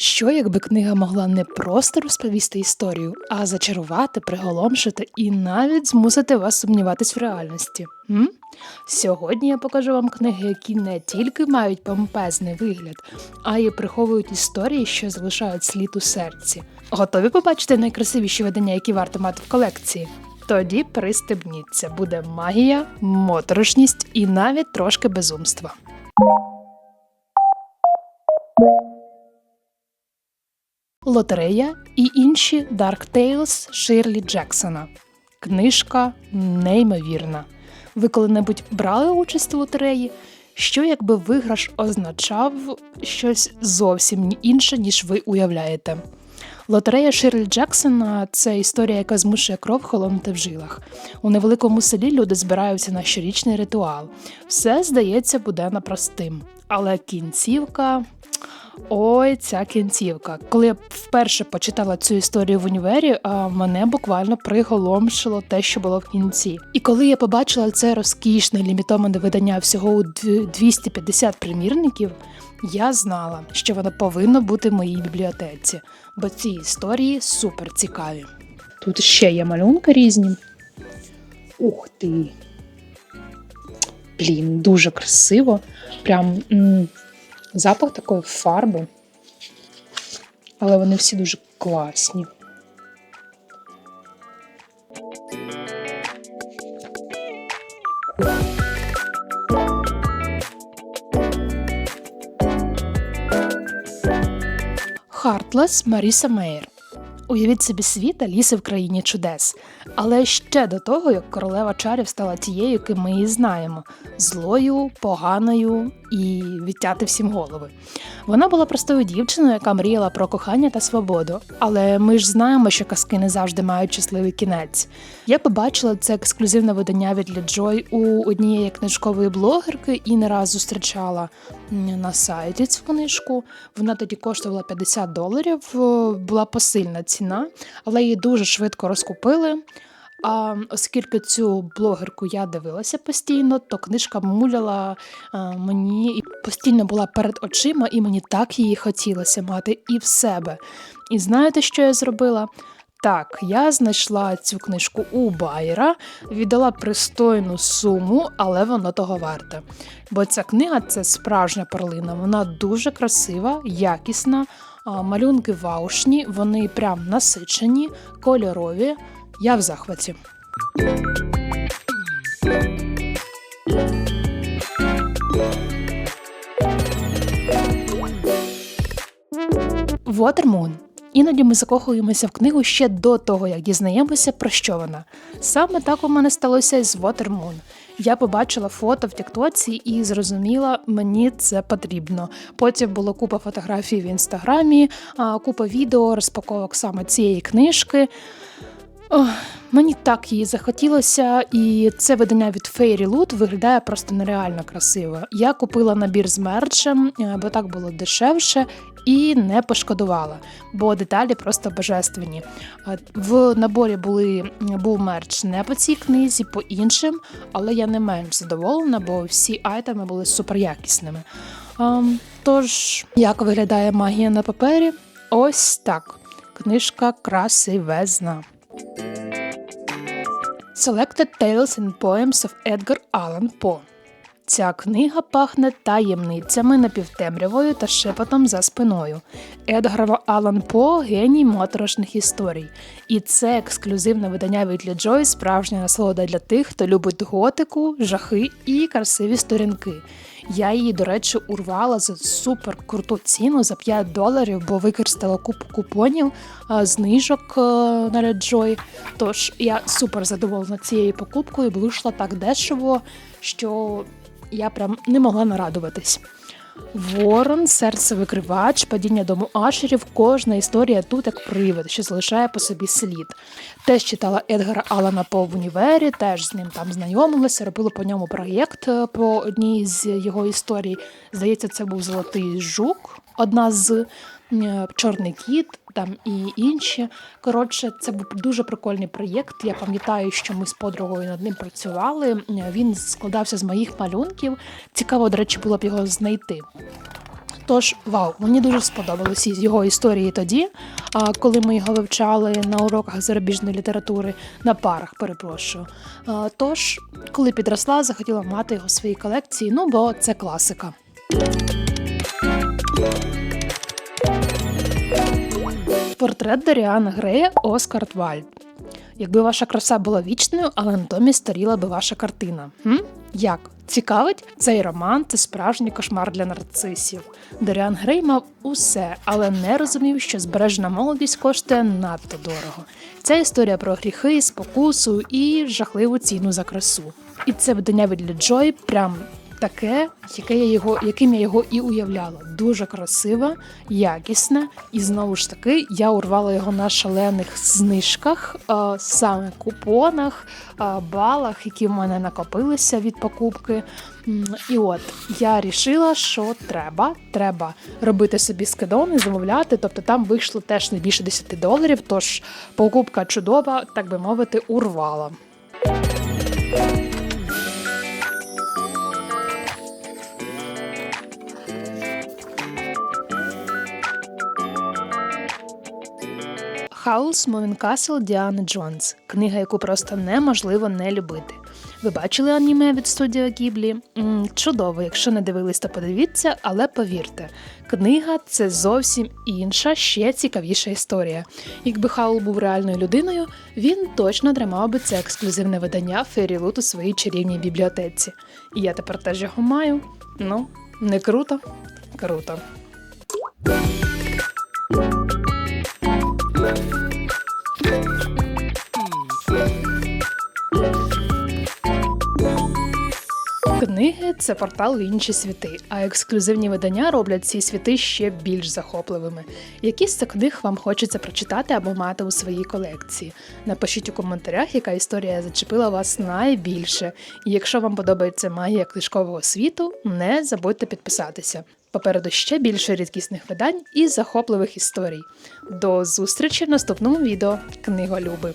Що якби книга могла не просто розповісти історію, а зачарувати, приголомшити і навіть змусити вас сумніватись в реальності? М? Сьогодні я покажу вам книги, які не тільки мають помпезний вигляд, а й приховують історії, що залишають слід у серці. Готові побачити найкрасивіші видання, які варто мати в колекції? Тоді пристебніться, буде магія, моторошність і навіть трошки безумства. Лотерея і інші Dark Tales Ширлі Джексона. Книжка неймовірна. Ви коли-небудь брали участь у лотереї? Що якби виграш означав щось зовсім інше, ніж ви уявляєте? Лотерея Ширлі Джексона це історія, яка змушує кров холонути в жилах. У невеликому селі люди збираються на щорічний ритуал. Все здається буденно простим. Але кінцівка. Ой, ця кінцівка. Коли я вперше почитала цю історію в універі, мене буквально приголомшило те, що було в кінці. І коли я побачила це розкішне лімітоване видання всього у 250 примірників, я знала, що воно повинно бути в моїй бібліотеці, бо ці історії супер цікаві. Тут ще є малюнки різні. Ух ти! Блін, дуже красиво. Прям м, запах такої фарби. Але вони всі дуже класні. Хартлес Маріса Мейер. Уявіть собі світ Аліси в країні чудес. Але ще до того, як королева чарів стала тією, ким ми її знаємо злою, поганою і відтяти всім голови. Вона була простою дівчиною, яка мріяла про кохання та свободу. Але ми ж знаємо, що казки не завжди мають щасливий кінець. Я побачила це ексклюзивне видання від Джой у однієї книжкової блогерки і не раз зустрічала на сайті цю книжку. Вона тоді коштувала 50 доларів, е, була посильна ціна, але її дуже швидко розкупили. А оскільки цю блогерку я дивилася постійно, то книжка муляла а, мені і постійно була перед очима, і мені так її хотілося мати і в себе. І знаєте, що я зробила? Так, я знайшла цю книжку у Байера, віддала пристойну суму, але воно того варте. Бо ця книга це справжня перлина. Вона дуже красива, якісна, малюнки ваушні, вони прям насичені, кольорові. Я в захваті. Watermoon. Іноді ми закохуємося в книгу ще до того, як дізнаємося, про що вона. Саме так у мене сталося і з Watermoon. Я побачила фото в Тіктоці і зрозуміла, мені це потрібно. Потім було купа фотографій в інстаграмі, купа відео, розпаковок саме цієї книжки. Ох, мені так її захотілося, і це видання від Fairy Loot виглядає просто нереально красиво. Я купила набір з мерчем, е, бо так було дешевше, і не пошкодувала, бо деталі просто божественні. Е, В наборі були, був мерч не по цій книзі, по іншим, але я не менш задоволена, бо всі айтеми були суперякісними. Ем, Тож, як виглядає магія на папері? Ось так. Книжка красивезна. Selected Tales and Poems of Edgar Allan Poe. Ця книга пахне таємницями напівтемрявою та шепотом за спиною. Едгар Алан По геній моторошних історій. І це ексклюзивне видання від Лі Джой, справжня насолода для тих, хто любить готику, жахи і красиві сторінки. Я її, до речі, урвала за супер круту ціну за 5 доларів, бо використала купу купонів, знижок е, на Реджой. Тож я супер задоволена цією покупкою, вийшла так дешево, що я прям не могла нарадуватись. Ворон, серцевикривач, падіння дому Ашерів, кожна історія тут як привид, що залишає по собі слід. Теж читала Едгара Алана По в універі, теж з ним там знайомилася, робила по ньому проєкт е, по одній з його історій. Здається, це був Золотий Жук, одна з е, Чорний кіт, там і інші. Коротше, це був дуже прикольний проєкт. Я пам'ятаю, що ми з подругою над ним працювали. Е, Він складався з моїх малюнків. Цікаво, до речі, було б його знайти. Тож, вау, мені дуже сподобалися його історії тоді, коли ми його вивчали на уроках зарубіжної літератури, на парах, перепрошую. Тож, коли підросла, захотіла мати його в своїй колекції, ну бо це класика. Портрет Доріана Грея Оскар Вальд. Якби ваша краса була вічною, але натомість старіла би ваша картина. Хм? Як? Цікавить? Цей роман це справжній кошмар для нарцисів. Доріан Грей мав усе, але не розумів, що збережена молодість коштує надто дорого. Ця історія про гріхи, спокусу і жахливу ціну за красу. І це видання від Джой прям таке, яке я його, яким я його і уявляла. Дуже красиве, якісне, і знову ж таки я урвала його на шалених знижках, саме купонах, балах, які в мене накопилися від покупки. І от я рішила, що треба, треба робити собі скидони, замовляти. Тобто там вийшло теж не більше 10 доларів. Тож покупка чудова, так би мовити, урвала. Хаус Мовінкасл Діани Джонс. Книга, яку просто неможливо не любити. Ви бачили аніме від студії Гіблі? М, чудово, якщо не дивились, то подивіться, але повірте, книга це зовсім інша, ще цікавіша історія. Якби Хаул був реальною людиною, він точно тримав би це ексклюзивне видання Ферілут у своїй чарівній бібліотеці. І я тепер теж його маю. Ну, не круто? Круто. Книги це портал в інші світи, а ексклюзивні видання роблять ці світи ще більш захопливими. Які з цих книг вам хочеться прочитати або мати у своїй колекції? Напишіть у коментарях, яка історія зачепила вас найбільше. І якщо вам подобається магія книжкового світу, не забудьте підписатися. Попереду ще більше рідкісних видань і захопливих історій. До зустрічі в наступному відео Книголюби!